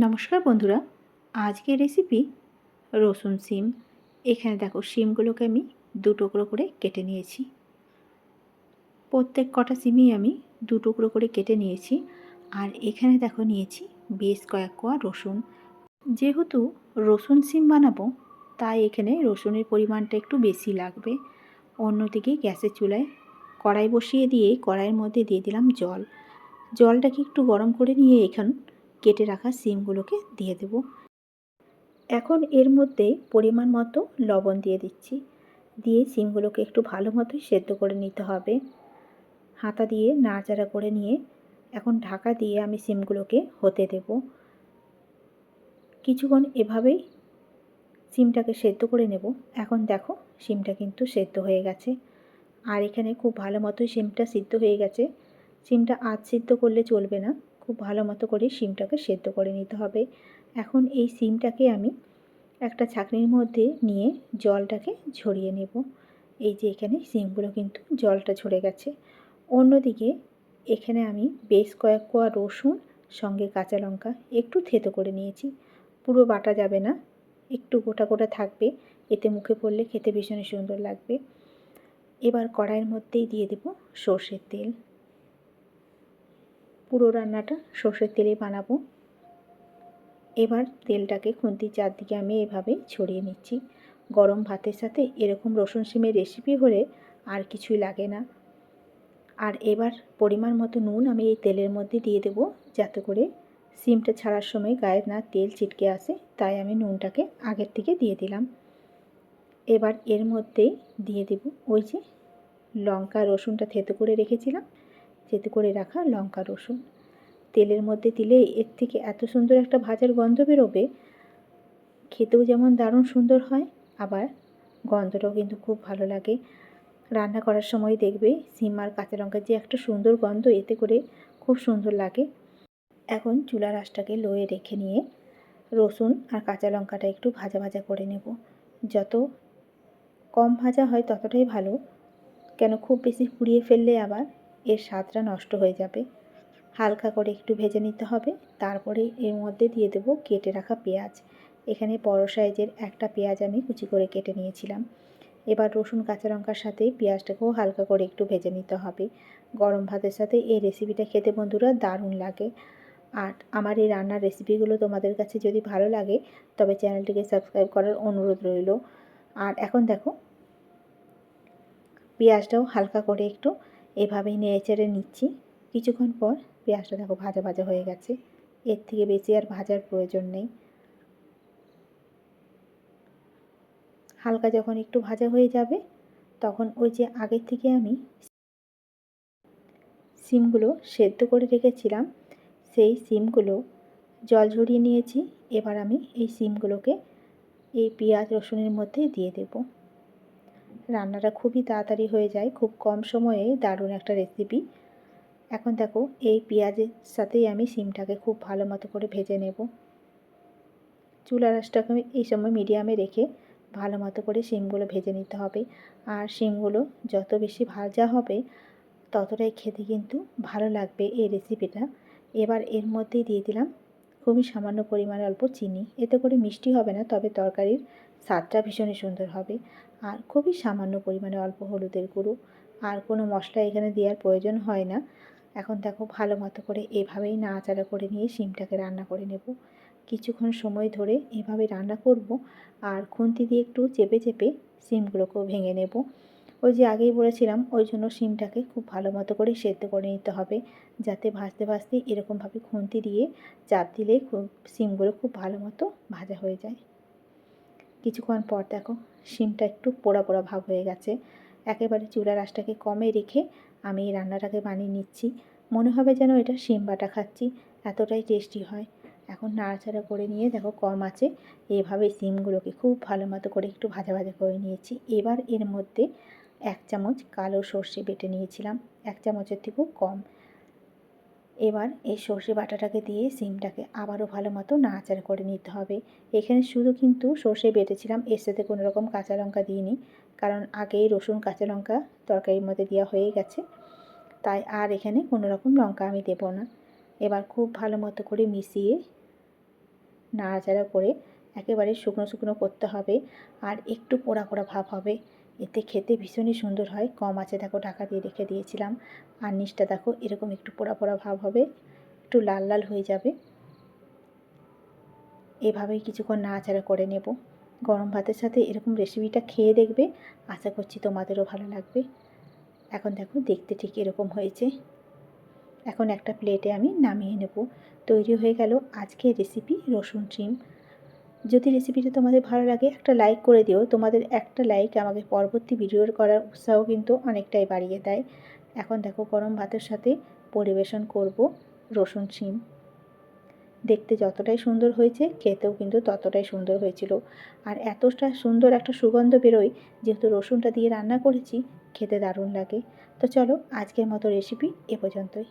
নমস্কার বন্ধুরা, আজকের রেসিপি রসুন সিম। এখানে দেখো সিমগুলোকে আমি দু টুকরো করে কেটে নিয়েছি। প্রত্যেক কটা সিমই আমি দু টুকরো করে কেটে নিয়েছি। আর এখানে দেখো নিয়েছি বেশ কয়েক কোয়া রসুন। যেহেতু রসুন সিম বানাবো, তাই এখানে রসুনের পরিমাণটা একটু বেশি লাগবে। অন্যদিকে গ্যাসের চুলায় কড়াই বসিয়ে দিয়ে কড়াইয়ের মধ্যে দিয়ে দিলাম জল। জলটাকে একটু গরম করে নিয়ে এখান কেটে রাখা সিমগুলোকে দিয়ে দেব। এখন এর মধ্যে পরিমাণ মতো লবণ দিয়ে দিচ্ছি। দিয়ে সিমগুলোকে একটু ভালো মতোই সেদ্ধ করে নিতে হবে। হাতা দিয়ে নাড়াচাড়া করে নিয়ে এখন ঢাকা দিয়ে আমি সিমগুলোকে হতে দেব। কিছুক্ষণ এভাবেই সিমটাকে সেদ্ধ করে নেব। এখন দেখো সিমটা কিন্তু সেদ্ধ হয়ে গেছে। আর এখানে খুব ভালো মতোই সিমটা সিদ্ধ হয়ে গেছে। সিমটা আজ সিদ্ধ করলে চলবে না। খুব ভালো মতো করে সিমটাকে সেদ্ধ করে নিতে হবে। এখন এই সিমটাকে আমি একটা ছাঁকনির মধ্যে নিয়ে জলটাকে ঝরিয়ে নেব। এই যে এখানে সিমগুলো কিন্তু জলটা ঝরে গেছে। অন্যদিকে এখানে আমি বেশ কয়েক কোয়া রসুন, সঙ্গে কাঁচা লঙ্কা একটু থেতো করে নিয়েছি। পুরো বাটা যাবে না, একটু গোটা গোটা থাকবে, এতে মুখে পড়লে খেতে ভীষণই সুন্দর লাগবে। এবার কড়াইয়ের মধ্যেই দিয়ে দেব সর্ষের তেল। পুরো রান্নাটা সর্ষের তেলে বানাবো। এবার তেলটাকে খুন্তির চারদিকে আমি এভাবে ছড়িয়ে নিচ্ছি। গরম ভাতের সাথে এরকম রসুন সিমের রেসিপি হলে আর কিছুই লাগে না। আর এবার পরিমাণ মতো নুন আমি এই তেলের মধ্যে দিয়ে দেব যাতে করে সিমটা ছাড়ার সময় গায়ে না তেল ছিটকে আসে, তাই আমি নুনটাকে আগের থেকে দিয়ে দিলাম। এবার এর মধ্যে দিয়ে দেব ওই যে লঙ্কা রসুনটা থেতো করে রেখেছিলাম। থেতো করে রাখা লঙ্কা রসুন। তেলের মধ্যে দিলে এর থেকে এত সুন্দর একটা ভাজার গন্ধ বেরোবে, খেতেও যেমন দারুণ সুন্দর হয়, আবার গন্ধটাও কিন্তু খুব ভালো লাগে। রান্না করার সময় দেখবে সিম আর কাঁচা লঙ্কার যে একটা সুন্দর গন্ধ, এতে করে খুব সুন্দর লাগে। এখন চুলার আঁশটাকে লোয়ে রেখে নিয়ে রসুন আর কাঁচা লঙ্কাটা একটু ভাজা ভাজা করে নেব। যত কম ভাজা হয় ততটাই ভালো, কেন খুব বেশি পুড়িয়ে ফেললে আবার এর স্বাদটা নষ্ট হয়ে যাবে। হালকা করে একটু ভেজে নিতে হবে। তারপরে এর মধ্যে দিয়ে দেব কেটে রাখা পেঁয়াজ। এখানে বড় সাইজের একটা পেঁয়াজ আমি কুচি করে কেটে নিয়েছিলাম। এবার রসুন, কাঁচা লঙ্কার সাথে পেঁয়াজটাকেও হালকা করে একটু ভেজে নিতে হবে। গরম ভাতের সাথে এই রেসিপিটা খেতে বন্ধুরা দারুণ লাগে। আর আমার এই রান্নার রেসিপিগুলো তোমাদের কাছে যদি ভালো লাগে, তবে চ্যানেলটিকে সাবস্ক্রাইব করার অনুরোধ রইল। আর এখন দেখো, পেঁয়াজটাও হালকা করে একটু এভাবেই নেড়ে চেড়ে নিচ্ছি। কিছুক্ষণ পর পেঁয়াজটা দেখো ভাজা ভাজা হয়ে গেছে। এর থেকে বেশি আর ভাজার প্রয়োজন নেই। হালকা যখন একটু ভাজা হয়ে যাবে, তখন ওই যে আগের থেকে আমি সিমগুলো সেদ্ধ করে রেখেছিলাম, সেই সিমগুলো জল ঝরিয়ে নিয়েছি। এবার আমি এই সিমগুলোকে এই পেঁয়াজ রসুনের মধ্যে দিয়ে দেব। রান্নাটা খুবই তাড়াতাড়ি হয়ে যায়, খুব কম সময়ে দারুণ একটা রেসিপি এখন দেখো, এই পেঁয়াজের সাথেই আমি সিমটাকে খুব ভালো মতো করে ভেজে নেব। চুলার আঁচটাকে আমি এই সময় মিডিয়ামে রেখে ভালো মতো করে সিমগুলো ভেজে নিতে হবে। আর সিমগুলো যত বেশি ভাজা হবে, ততটাই খেতে কিন্তু ভালো লাগবে এই রেসিপিটা এবার এর মধ্যেই দিয়ে দিলাম খুবই সামান্য পরিমাণে অল্প চিনি। এতে করে মিষ্টি হবে না, তবে তরকারির স্বাদটা ভীষণই সুন্দর হবে। আর খুবই সামান্য পরিমাণে অল্প হলুদের গুঁড়ো। আর কোনো মশলা এখানে দেওয়ার প্রয়োজন হয় না। এখন দেখো ভালো মতো করে এভাবেই নাড়াচাড়া করে নিয়ে শিমটাকে রান্না করে নেব। কিছুক্ষণ সময় ধরে এভাবে রান্না করব। আর খুন্তি দিয়ে একটু চেপে চেপে সিমগুলোকেও ভেঙে নেব। ওই যে আগেই বলেছিলাম, ওই জন্য সিমটাকে খুব ভালো মতো করে সেদ্ধ করে নিতে হবে। যাতে ভাজতে ভাজতে এরকমভাবে খুন্তি দিয়ে চাপ দিলে খুব সিমগুলো খুব ভালো মতো ভাজা হয়ে যায়। কিছুক্ষণ পর দেখো সিমটা একটু পোড়া পোড়া ভাব হয়ে গেছে। একেবারে চুলার আঁচটাকে কমে রেখে আমি এই রান্নাটাকে বানিয়ে নিচ্ছি। মনে হবে যেন এটা শিম বাটা খাচ্ছি, এতটাই টেস্টি হয়। এখন নাড়াচাড়া করে নিয়ে দেখো কম আছে, এভাবে সিমগুলোকে খুব ভালো মতো করে একটু ভাজা ভাজা করে নিয়েছি। এবার এর মধ্যে এক চামচ কালো সর্ষে বেটে নিয়েছিলাম, এক চামচের থেকেও কম। এবার এই সর্ষে বাটাটাকে দিয়ে সিমটাকে আবারও ভালো মতো নাড়াচাড়া করে নিতে হবে। এখানে শুধু কিন্তু সর্ষে বেটেছিলাম, এর সাথে কোনো রকম কাঁচা লঙ্কা দিইনি, কারণ আগেই রসুন, কাঁচা লঙ্কা তরকারির মধ্যে দেওয়া হয়ে গেছে। তাই আর এখানে কোনো রকম লঙ্কা আমি দেবো না। এবার খুব ভালো মতো করে মিশিয়ে নাড়াচাড়া করে একেবারে শুকনো শুকনো করতে হবে, আর একটু পোড়া পোড়া ভাব হবে। এতে খেতে ভীষণই সুন্দর হয়। কম আছে দেখো, ঢাকা দিয়ে রেখে দিয়েছিলাম। আর নিচটা দেখো, এরকম একটু পোড়া পোড়া ভাব হবে, একটু লাল লাল হয়ে যাবে। এভাবেই কিছুক্ষণ নাড়াচাড়া করে নেব। গরম ভাতের সাথে এরকম রেসিপিটা খেয়ে দেখবে। আশা করছি তোমাদেরও ভালো লাগবে। এখন দেখো, দেখতে ঠিক এরকম হয়েছে। এখন একটা প্লেটে আমি নামিয়ে নেব। তৈরি হয়ে গেল আজকের রেসিপি রসুন চিম যদি রেসিপিটা তোমাদের ভালো লাগে, একটা লাইক করে দিও। তোমাদের একটা লাইক আমাকে পরবর্তী ভিডিওর করার উৎসাহ কিন্তু অনেকটাই বাড়িয়ে দেয়। এখন দেখো গরম ভাতের সাথে পরিবেশন করব রসুন, শিম। দেখতে যতটাই সুন্দর হয়েছে, খেতেও কিন্তু ততটাই সুন্দর হয়েছিল। আর এতটা সুন্দর একটা সুগন্ধ বেরোয়, যেহেতু রসুনটা দিয়ে রান্না করেছি, খেতে দারুণ লাগে। তো চলো আজকের মতো রেসিপি এ পর্যন্তই।